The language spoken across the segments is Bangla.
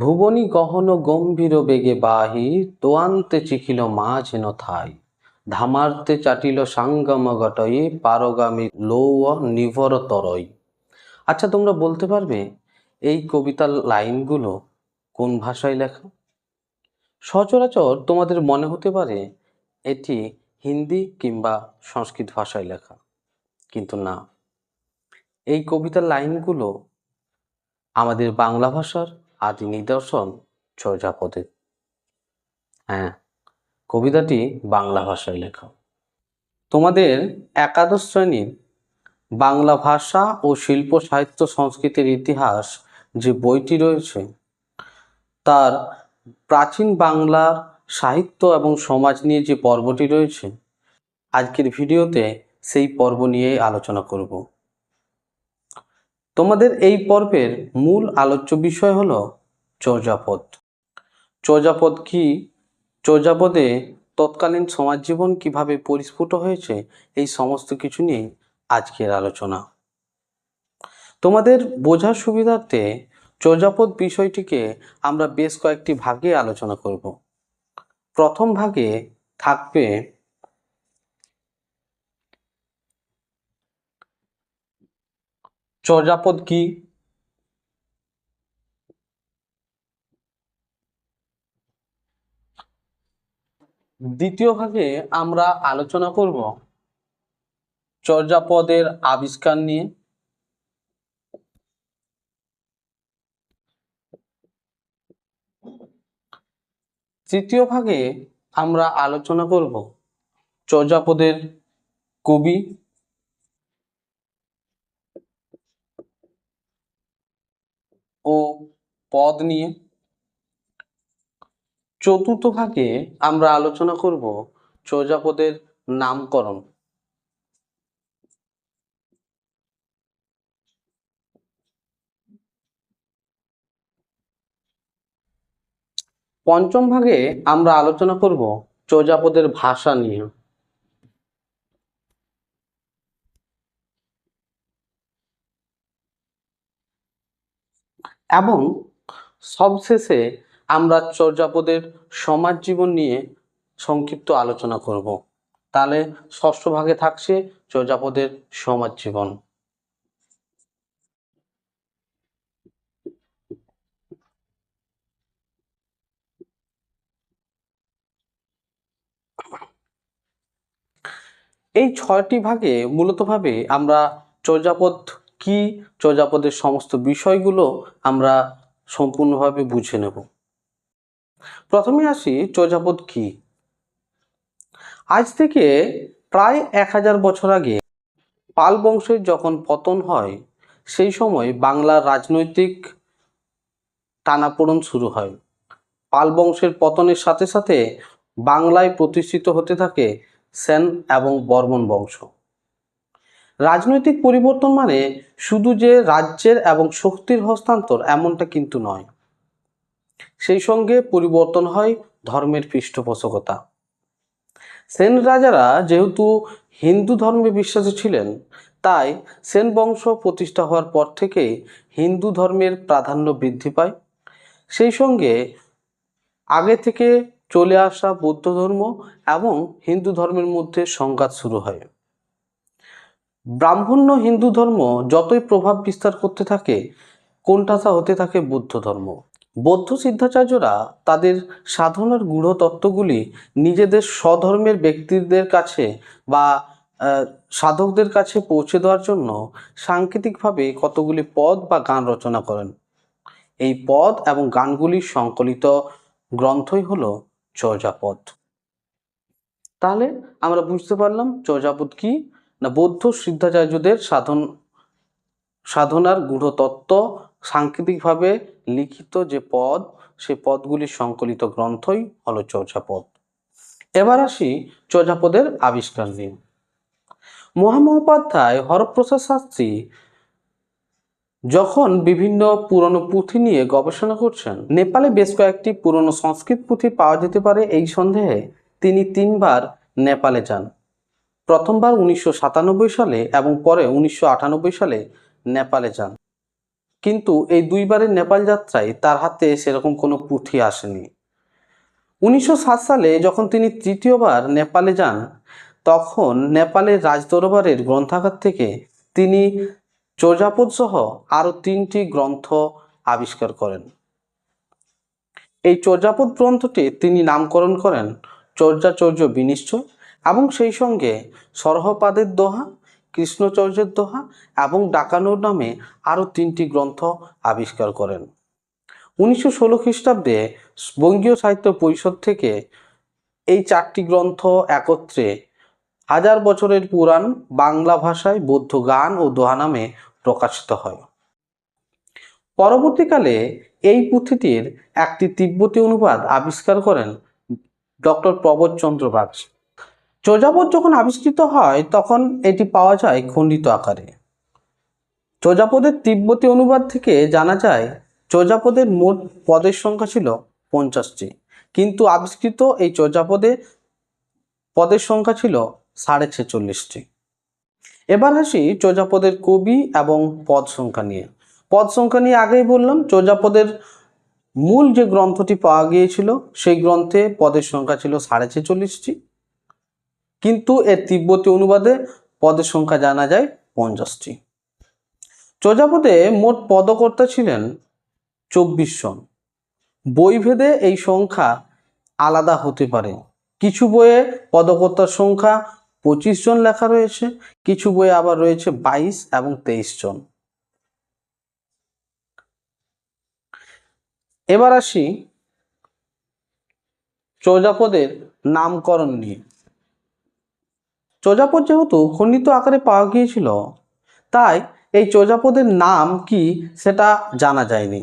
ভুবনী গহন গম্ভীর বেগে বাহি, তোয়ান্তে চিখিল মা যেন থাই। ধামার্তে চাটিল সাঙ্গম গটয়ে, পারগামী লৌয় নিভর তরই। আচ্ছা তোমরা বলতে পারবে, এই কবিতার লাইনগুলো কোন ভাষায় লেখা? সচরাচর তোমাদের মনে হতে পারে, এটি হিন্দি কিংবা সংস্কৃত ভাষায় লেখা, কিন্তু না। এই কবিতার লাইনগুলো আমাদের বাংলা ভাষার আদি নিদর্শন চর্যাপদের হ্যাঁ কবিতাটি বাংলা ভাষায় লেখা। তোমাদের একাদশ শ্রেণির বাংলা ভাষা ও শিল্প সাহিত্য সংস্কৃতির ইতিহাস যে বইটি রয়েছে, তার প্রাচীন বাংলার সাহিত্য এবং সমাজ নিয়ে যে পর্বটি রয়েছে, আজকের ভিডিওতে সেই পর্ব নিয়ে আলোচনা করব। তোমাদের এই পর্বের মূল আলোচ্য বিষয় হলো চর্যাপদ। চর্যাপদ কি? চর্যাপদে তৎকালীন সমাজ জীবন কীভাবে পরিস্ফুট হয়েছে, এই সমস্ত কিছু নিয়ে আজকের আলোচনা। তোমাদের বোঝার সুবিধার্থে চর্যাপদ বিষয়টিকে আমরা বেশ কয়েকটি ভাগে আলোচনা করব। প্রথম ভাগে থাকবে চর্যাপদ কি? দ্বিতীয় ভাগে আমরা আলোচনা করব চর্যাপদের আবিষ্কার নিয়ে। তৃতীয় ভাগে আমরা আলোচনা করব চর্যাপদের কবি ও পদ নিয়ে। চতুর্থ ভাগে আমরা আলোচনা করব চর্যাপদের নামকরণ। পঞ্চম ভাগে আমরা আলোচনা করব চর্যাপদের ভাষা নিয়ে। এবং সবশেষে আমরা চর্যাপদের সমাজ জীবন নিয়ে সংক্ষিপ্ত আলোচনা করব। তাহলে ষষ্ঠ ভাগে থাকছে চর্যাপদের সমাজ জীবন। এই ছয়টি ভাগে মূলতভাবে আমরা চর্যাপদ কি চর্যাপদের সমস্ত বিষয়গুলো আমরা সম্পূর্ণভাবে বুঝে নেব। প্রথমে আসি চর্যাপদ কি। আজ থেকে প্রায় এক হাজার বছর আগে পাল বংশের যখন পতন হয়, সেই সময় বাংলার রাজনৈতিক টানাপোড়ন শুরু হয়। পাল বংশের পতনের সাথে সাথে বাংলায় প্রতিষ্ঠিত হতে থাকে সেন এবং বর্মন বংশ। রাজনৈতিক পরিবর্তন মানে শুধু যে রাজ্যের এবং শক্তির হস্তান্তর এমনটা কিন্তু নয়। সেই সঙ্গে পরিবর্তন হয় ধর্মের পৃষ্ঠপোষকতা। সেন রাজারা যেহেতু হিন্দু ধর্মে বিশ্বাসী ছিলেন, তাই সেন বংশ প্রতিষ্ঠা হওয়ার পর থেকে হিন্দু ধর্মের প্রাধান্য বৃদ্ধি পায়। সেই সঙ্গে আগে থেকে চলে আসা বৌদ্ধ ধর্ম এবং হিন্দু ধর্মের মধ্যে সংঘাত শুরু হয়। ব্রাহ্মণ্য হিন্দু ধর্ম যতই প্রভাব বিস্তার করতে থাকে কোণঠাসা হতে থাকে বৌদ্ধ ধর্ম। বৌদ্ধ সিদ্ধাচার্যরা তাদের সাধনার গূঢ় তত্ত্বগুলি নিজেদের স্বধর্মের ব্যক্তিদের কাছে বা সাধকদের কাছে পৌঁছে দেওয়ার জন্য সাংকেতিকভাবে কতগুলি পদ বা গান রচনা করেন। এই পদ এবং গানগুলির সংকলিত গ্রন্থই হল চর্যাপদ। তাহলে আমরা বুঝতে পারলাম চর্যাপদ কি না, বৌদ্ধ সিদ্ধাচার্যদের সাধন, সাধনার গূঢ় তত্ত্ব সাংকেতিকভাবে লিখিত যে পদ, সে পদগুলির সংকলিত গ্রন্থই হলো চর্যাপদ। এবার আসি চর্যাপদের আবিষ্কার নিয়ে। মহামহোপাধ্যায়, হরপ্রসাদ শাস্ত্রী যখন বিভিন্ন পুরনো পুঁথি নিয়ে গবেষণা করছেন, নেপালে বেশ কয়েকটি পুরনো সংস্কৃত পুঁথি পাওয়া যেতে পারে এই সন্দেহে তিনি তিনবার নেপালে যান। প্রথমবার উনিশশো সাতানব্বই সালে এবং পরে উনিশশো আটানব্বই সালে নেপালে যান। কিন্তু এই দুইবারের নেপাল যাত্রায় তার হাতে সেরকম কোনো পুঁথি আসেনি। উনিশশো সাত সালে যখন তিনি তৃতীয়বার নেপালে যান, তখন নেপালের রাজদরবারের গ্রন্থাগার থেকে তিনি চর্যাপদ সহ আরও তিনটি গ্রন্থ আবিষ্কার করেন। এই চর্যাপদ গ্রন্থটি তিনি নামকরণ করেন চর্যাচর্য বিনিশ্চয় এবং সেই সঙ্গে সরহপাদের দোহা, কৃষ্ণচর্যের দোহা এবং ডাকানোর নামে আরও তিনটি গ্রন্থ আবিষ্কার করেন। উনিশশো ষোলো খ্রিস্টাব্দে বঙ্গীয় সাহিত্য পরিষদ থেকে এই চারটি গ্রন্থ একত্রে হাজার বছরের পুরাণ বাংলা ভাষায় বৌদ্ধ গান ও দোহা নামে প্রকাশিত হয়। পরবর্তীকালে এই পুঁথিটির একটি তিব্বতী অনুবাদ আবিষ্কার করেন ডক্টর প্রবোধচন্দ্র বাগচি চর্যাপদ যখন আবিষ্কৃত হয়, তখন এটি পাওয়া যায় খণ্ডিত আকারে। চর্যাপদের তিব্বতী অনুবাদ থেকে জানা যায় চর্যাপদের মোট পদের সংখ্যা ছিল পঞ্চাশটি। কিন্তু আবিষ্কৃত এই চর্যাপদে পদের সংখ্যা ছিল সাড়ে ছেচল্লিশটি। এবার আসি চর্যাপদের কবি এবং পদ সংখ্যা নিয়ে। পদ সংখ্যা নিয়ে আগেই বললাম চর্যাপদের মূল যে গ্রন্থটি পাওয়া গিয়েছিল, সেই গ্রন্থে পদের সংখ্যা ছিল সাড়ে ছেচল্লিশটি। কিন্তু এর তিব্বতী অনুবাদে পদের সংখ্যা জানা যায় পঞ্চাশটি। চর্যাপদে মোট পদকর্তা ছিলেন চব্বিশ জন। বইভেদে এই সংখ্যা আলাদা হতে পারে। কিছু বইয়ে পদকর্তার সংখ্যা পঁচিশ জন লেখা রয়েছে, কিছু বইয়ে আবার রয়েছে বাইশ এবং তেইশ জন। এবার আসি চর্যাপদের নামকরণ নিয়ে। চর্যাপদ যেহেতু খণ্ডিত আকারে পাওয়া গিয়েছিল, তাই এই চর্যাপদের নাম কি সেটা জানা যায়নি।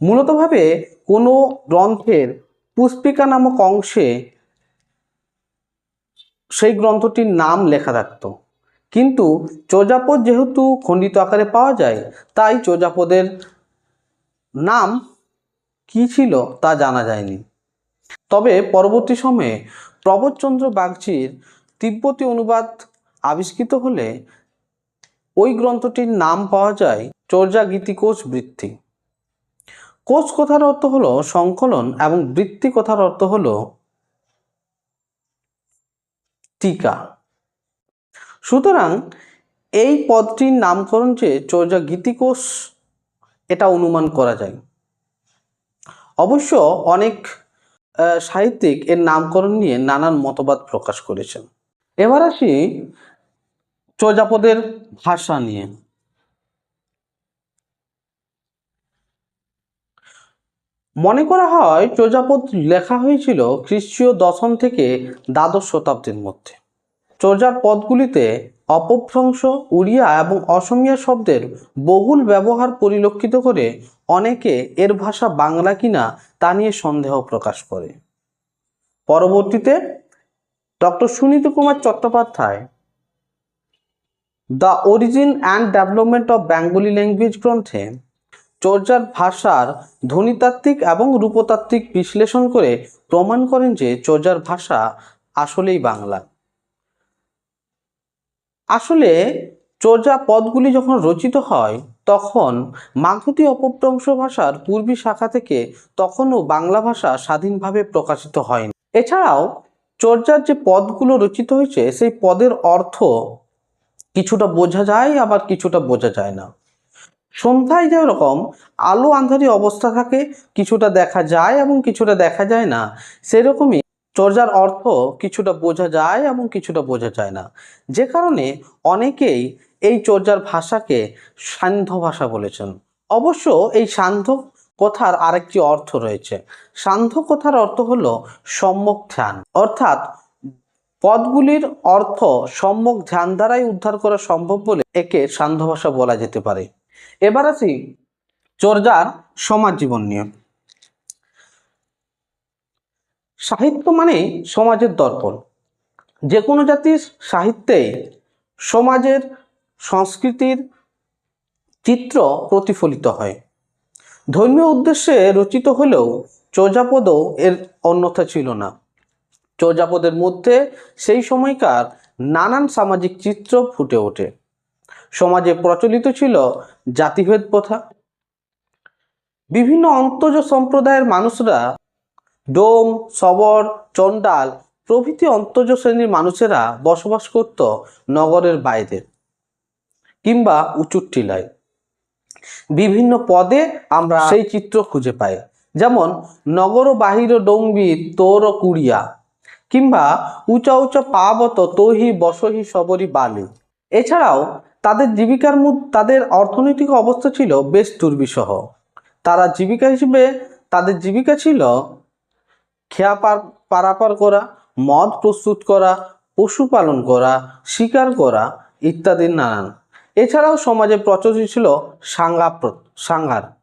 মূলতভাবে কোনো গ্রন্থের পুষ্পিকা নামক অংশে সেই গ্রন্থটির নাম লেখা থাকতো। কিন্তু চর্যাপদ যেহেতু খণ্ডিত আকারে পাওয়া যায়, তাই চর্যাপদের নাম কি ছিল তা জানা যায়নি। তবে পরবর্তী সময়ে প্রবোধচন্দ্র বাগচির তিব্বতী অনুবাদ আবিষ্কৃত হলে ওই গ্রন্থটির নাম পাওয়া যায় চর্যা গীতিকোষ বৃত্তি। কোষ কথার অর্থ হলো সংকলন এবং বৃত্তি কথার অর্থ হলো টিকা। সুতরাং এই পদটির নামকরণ যে চর্যা গীতিকোষ এটা অনুমান করা যায়। অবশ্য অনেক সাহিত্যিক এর নামকরণ নিয়ে নানান মতবাদ প্রকাশ করেছেন। এবার আসি চর্যাপদের ভাষা নিয়ে। মনে করা হয় চর্যাপদ লেখা হয়েছিল খ্রিস্টীয় দশম থেকে দ্বাদশ শতাব্দীর মধ্যে। চর্যার পদগুলিতে অপভ্রংশ, উড়িয়া এবং অসমীয়া শব্দের বহুল ব্যবহার পরিলক্ষিত করে অনেকে এর ভাষা বাংলা কিনা তা নিয়ে সন্দেহ প্রকাশ করে। পরবর্তীতে doctor Sunit Kumar Chattopadhyay, the origin and development of Bengali language গ্রন্থে চর্যার ভাষার ধ্বনিতাত্ত্বিক এবং রূপতাত্ত্বিক বিশ্লেষণ করে প্রমাণ করেন যে চর্যার ভাষা আসলেই বাংলা। আসলে চর্যা পদগুলি যখন রচিত হয়, তখন মাগধী অপভ্রংশ ভাষার পূর্বী শাখা থেকে তখনও বাংলা ভাষা স্বাধীনভাবে প্রকাশিত হয়নি। এছাড়াও চর্যার যে পদগুলো রচিত হয়েছে, সেই পদের অর্থ কিছুটা বোঝা যায়, আবার কিছুটা বোঝা যায় না। সন্ধ্যায় যেরকম আলো আন্ধারি অবস্থা থাকে, কিছুটা দেখা যায় এবং কিছুটা দেখা যায় না, সেরকমই চর্যার অর্থ কিছুটা বোঝা যায় এবং কিছুটা বোঝা যায় না। যে কারণে অনেকেই এই চর্যার ভাষাকে সান্ধ্য ভাষা বলেছেন। অবশ্য এই সান্ধ্য কথার আরেকটি অর্থ রয়েছে। সান্ধ্য কথার অর্থ হল সম্যক ধ্যান। অর্থাৎ পদগুলির অর্থ সম্যক ধ্যান দ্বারাই উদ্ধার করা সম্ভব বলে একে সান্ধ্য ভাষা বলা যেতে পারে। এবার আসি চর্যার সমাজ জীবন নিয়ে। সাহিত্য মানে সমাজের দর্পণ। যে কোনো জাতির সাহিত্যে সমাজের সংস্কৃতির চিত্র প্রতিফলিত হয়। ধর্মীয় উদ্দেশ্যে রচিত হলেও চর্যাপদও এর অন্যথা ছিল না। চর্যাপদের মধ্যে সেই সময়কার নানান সামাজিক চিত্র ফুটে ওঠে। সমাজে প্রচলিত ছিল জাতিভেদ প্রথা। বিভিন্ন অন্তজ সম্প্রদায়ের মানুষরা ডোম, সবর, চণ্ডাল প্রভৃতি অন্তজ শ্রেণির মানুষেরা বসবাস করত নগরের বাইরে কিংবা উঁচুর বিভিন্ন পদে আমরা সেই চিত্র খুঁজে পাই। যেমন, নগর বাহির ডম্বি তোর কুড়িয়া, কিংবা উঁচা উঁচা পাবত তহি বসহি সবরি বালি। এছাড়াও, তাদের জীবিকার মধ্যে তাদের অর্থনৈতিক অবস্থা ছিল বেশ দুর্বিষহ। তারা জীবিকা হিসেবে, তাদের জীবিকা ছিল খেয়া পার, পারাপার করা, মদ প্রস্তুত করা, পশুপালন করা, শিকার করা ইত্যাদি নানান। এছাড়াও সমাজে প্রচলিত ছিল সাঙ্গা সাঙ্গার।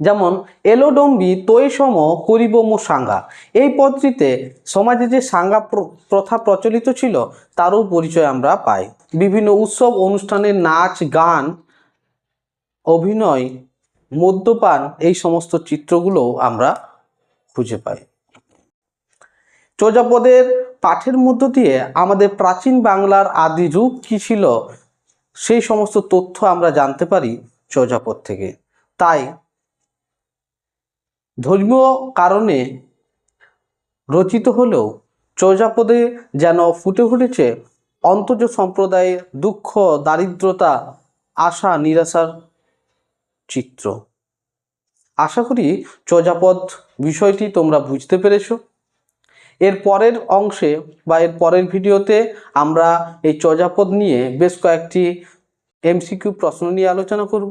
যেমন, এলোডম্বি তৈ সম করিব মো সাঙ্গা। এই পদটিতে সমাজে যে সাঙ্গা প্র- প্রথা প্রচলিত ছিল, তারও পরিচয় আমরা পাই। বিভিন্ন উৎসব অনুষ্ঠানের নাচ, গান, অভিনয়, মদ্যপান, এই সমস্ত চিত্রগুলো আমরা খুঁজে পাই। চর্যাপদের পাঠের মধ্য দিয়ে আমাদের প্রাচীন বাংলার আদি রূপ কী ছিল? সেই সমস্ত তথ্য আমরা জানতে পারি চর্যাপদ থেকে। তাই ধর্মীয় কারণে রচিত হলেও চর্যাপদে যেন ফুটে উঠেছে অন্তজ সম্প্রদায়ের দুঃখ, দারিদ্রতা, আশা, নিরাশার চিত্র। আশা করি চর্যাপদ বিষয়টি তোমরা বুঝতে পেরেছ। এর পরের অংশে বা এর পরের ভিডিওতে আমরা এই চর্যাপদ নিয়ে বেশ কয়েকটি এমসিকিউ প্রশ্ন নিয়ে আলোচনা করব।